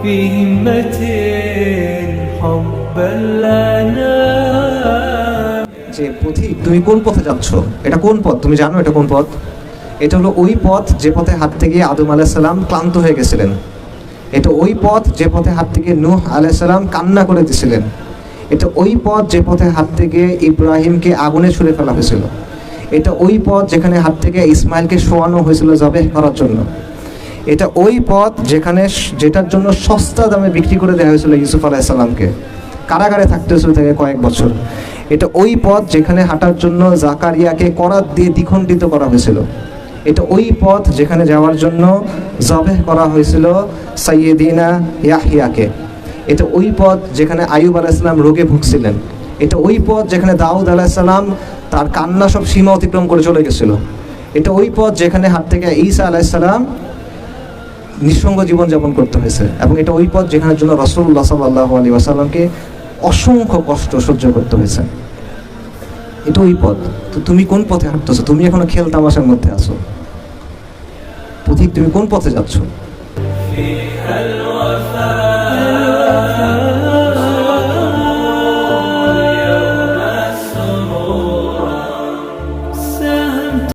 بهمة حبا لنا যে পথিক তুমি কোন পথে যাচ্ছ এটা কোন পথ তুমি জানো এটা কোন পথ এটা হলো ওই পথ যে পথে হাঁটতে গিয়ে আদম আলাহিসাল্লাম ক্লান্ত হয়ে গেছিলেন এটা ওই পথ যে পথে হাঁটতে গিয়ে নূহ আলাইসাল্লাম কান্না করে দিছিলেন এটা ওই পথ যে পথে হাঁটতে গিয়ে ইব্রাহিমকে আগুনে ছুড়ে ফেলা হয়েছিল এটা ওই পথ যেখানে হাত থেকে ইসমাইলকে শোয়ানো হয়েছিল জবেহ করার জন্য এটা ওই পথ যেখানে যেটার জন্য সস্তা দামে বিক্রি করে দেওয়া হয়েছিল ইউসুফ আলাইসাল্লামকে কারাগারে থাকতে হয়েছিল থেকে কয়েক বছর। এটা ওই পথ যেখানে হাঁটার জন্য জাকারিয়াকে করাত দিয়ে দ্বিখণ্ডিত করা হয়েছিল। এটা ওই পথ যেখানে যাওয়ার জন্য জবেহ করা হয়েছিল সাইয়েদিনা ইয়াহিয়াকে। এটা ওই পথ যেখানে আয়ুব আলাইসাল্লাম রোগে ভুগছিলেন। এটা ওই পথ যেখানে দাউদ আলাইসাল্লাম তার কান্না সব সীমা অতিক্রম করে চলে গেছিল। এটা ওই পথ যেখানে হাত থেকে ঈসা আলাইসাল্লাম নিঃসঙ্গ জীবনযাপন করতে হয়েছে। এবং এটা ওই পথ যেখানের জন্য রসুল্লাহ সাল্লাহ আলী আসাল্লামকে অসংখ্য কষ্ট সহ্য করতে হয়েছে। এটা ওই পথ। তো তুমি কোন পথে হাঁটতেছো? তুমি এখনও খেল তামাশার মধ্যে আছো। পথিক, তুমি কোন পথে যাচ্ছ?